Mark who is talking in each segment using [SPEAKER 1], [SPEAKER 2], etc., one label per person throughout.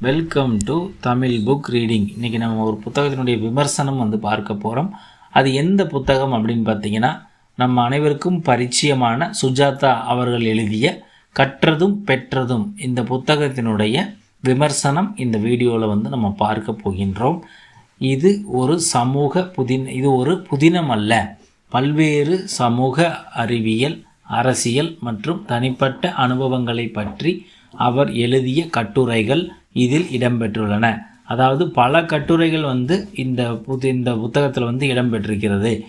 [SPEAKER 1] Welcome to Tamil book reading இன்றைக்கி நம்ம ஒரு புத்தகத்தினுடைய விமர்சனம் வந்து பார்க்க போகிறோம் அது எந்த புத்தகம் அப்படின்னு பார்த்தீங்கன்னா நம்ம அனைவருக்கும் பரிச்சயமான சுஜாதா அவர்கள் எழுதிய கற்றதும் பெற்றதும் இந்த புத்தகத்தினுடைய விமர்சனம் இந்த வீடியோவில் வந்து நம்ம பார்க்க போகின்றோம். இது ஒரு சமூக புதின இது ஒரு புதினம் அல்ல பல்வேறு சமூக அறிவியல் அரசியல் மற்றும் தனிப்பட்ட அனுபவங்களை பற்றி அவர் எழுதிய கட்டுரைகள் இதில் இடம்பெற்றுள்ளன. அதாவது பல கட்டுரைகள் வந்து இந்த புது இந்த புத்தகத்தில் வந்து இடம்பெற்றிருக்கிறது.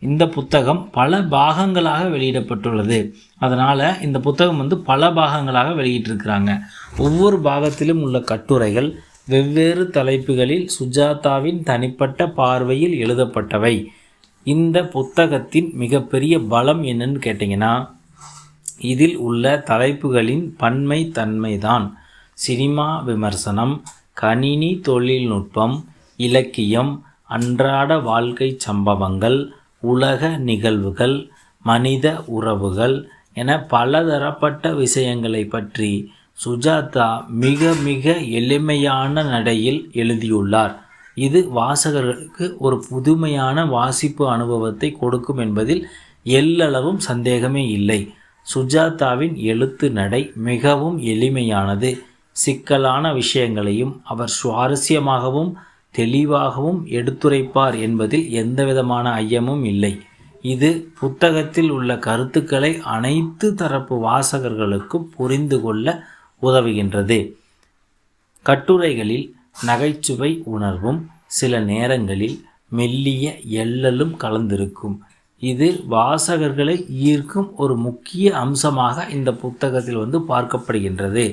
[SPEAKER 1] இந்த புத்தகம் பல பாகங்களாக வெளியிடப்பட்டுள்ளது. அதனால் இந்த புத்தகம் வந்து பல பாகங்களாக வெளியிட்டிருக்கிறாங்க. ஒவ்வொரு பாகத்திலும் உள்ள கட்டுரைகள் வெவ்வேறு தலைப்புகளில் சுஜாதாவின் தனிப்பட்ட பார்வையில் எழுதப்பட்டவை. இந்த புத்தகத்தின் மிகப்பெரிய பலம் என்னன்னு கேட்டிங்கன்னா இதில் உள்ள தலைப்புகளின் பன்மை தன்மைதான். சினிமா விமர்சனம் கணினி தொழில்நுட்பம் இலக்கியம் அன்றாட வாழ்க்கை சம்பவங்கள் உலக நிகழ்வுகள் மனித உறவுகள் என பலதரப்பட்ட விஷயங்களை பற்றி சுஜாதா மிக மிக எளிமையான நடையில் எழுதியுள்ளார். இது வாசகர்களுக்கு ஒரு புதுமையான வாசிப்பு அனுபவத்தை கொடுக்கும் என்பதில் எல்லளவும் சந்தேகமே இல்லை. சுஜாதாவின் எழுத்து நடை மிகவும் எளிமையானது. சிக்கலான விஷயங்களையும் அவர் சுவாரஸ்யமாகவும் தெளிவாகவும் எடுத்துரைப்பார் என்பதில் எந்தவிதமான ஐயமும் இல்லை. இது புத்தகத்தில் உள்ள கருத்துக்களை அனைத்து தரப்பு வாசகர்களுக்கும் புரிந்து கொள்ள உதவுகின்றது. கட்டுரைகளில் நகைச்சுவை உணர்வும் சில நேரங்களில் மெல்லிய எள்ளலும் கலந்திருக்கும். இது வாசகர்களை ஈர்க்கும் ஒரு முக்கிய அம்சமாக இந்த புத்தகத்தில் வந்து பார்க்கப்படுகின்றது.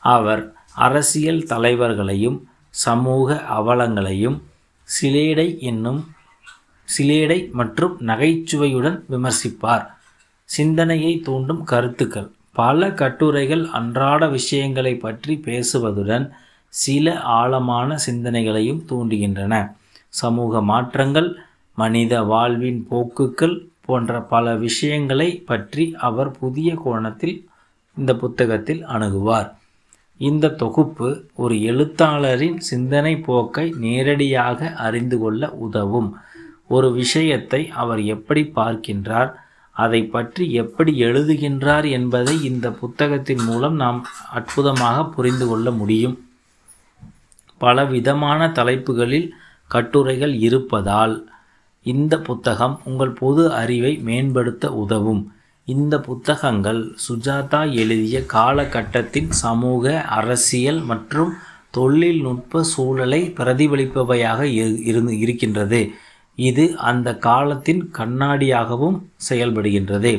[SPEAKER 1] அவர் அரசியல் தலைவர்களையும் சமூக அவலங்களையும் சிலேடை என்னும் சிலேடை மற்றும் நகைச்சுவையுடன் விமர்சிப்பார். சிந்தனையை தூண்டும் கருத்துக்கள். பல கட்டுரைகள் அன்றாட விஷயங்களை பற்றி பேசுவதுடன் சில ஆழமான சிந்தனைகளையும் தூண்டுகின்றன. சமூக மாற்றங்கள் மனித வாழ்வின் போக்குகள் போன்ற பல விஷயங்களை பற்றி அவர் புதிய கோணத்தில் இந்த புத்தகத்தில் அணுகுவார். இந்த தொகுப்பு ஒரு எழுத்தாளரின் சிந்தனை போக்கை நேரடியாக அறிந்து கொள்ள உதவும். ஒரு விஷயத்தை அவர் எப்படி பார்க்கின்றார் அதை பற்றி எப்படி எழுதுகின்றார் என்பதை இந்த புத்தகத்தின் மூலம் நாம் அற்புதமாக புரிந்து கொள்ள முடியும். பல விதமான தலைப்புகளில் கட்டுரைகள் இருப்பதால் இந்த புத்தகம் உங்கள் பொது அறிவை மேம்படுத்த உதவும். இந்த புத்தகங்கள் சுஜாதா எழுதிய காலகட்டத்தின் சமூக அரசியல் மற்றும் தொழில்நுட்ப சூழலை பிரதிபலிப்பவையாக இருந்து இருக்கின்றது. இது அந்த காலத்தின் கண்ணாடியாகவும் செயல்படுகின்றது.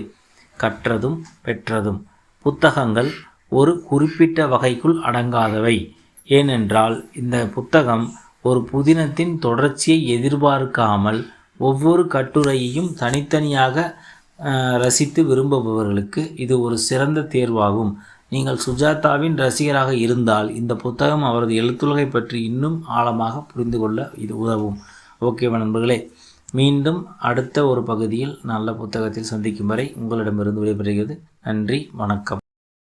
[SPEAKER 1] கற்றதும் பெற்றதும். புத்தகங்கள் ஒரு குறிப்பிட்ட வகைக்குள் அடங்காதவை. ஏனென்றால் இந்த புத்தகம் ஒரு புதினத்தின் தொடர்ச்சியை எதிர்பார்க்காமல் ஒவ்வொரு கட்டுரையையும் தனித்தனியாக ரசித்து விரும்புபவர்களுக்கு இது ஒரு சிறந்த தேர்வாகும். நீங்கள் சுஜாதாவின் ரசிகராக இருந்தால் இந்த புத்தகம் அவரது எழுத்துலகை பற்றி இன்னும் ஆழமாக புரிந்து கொள்ள இது உதவும். ஓகேவா நண்பர்களே மீண்டும் அடுத்த ஒரு பகுதியில் நல்ல புத்தகத்தில் சந்திக்கும் வரை உங்களிடமிருந்து விடைபெறுகிறது. நன்றி வணக்கம்.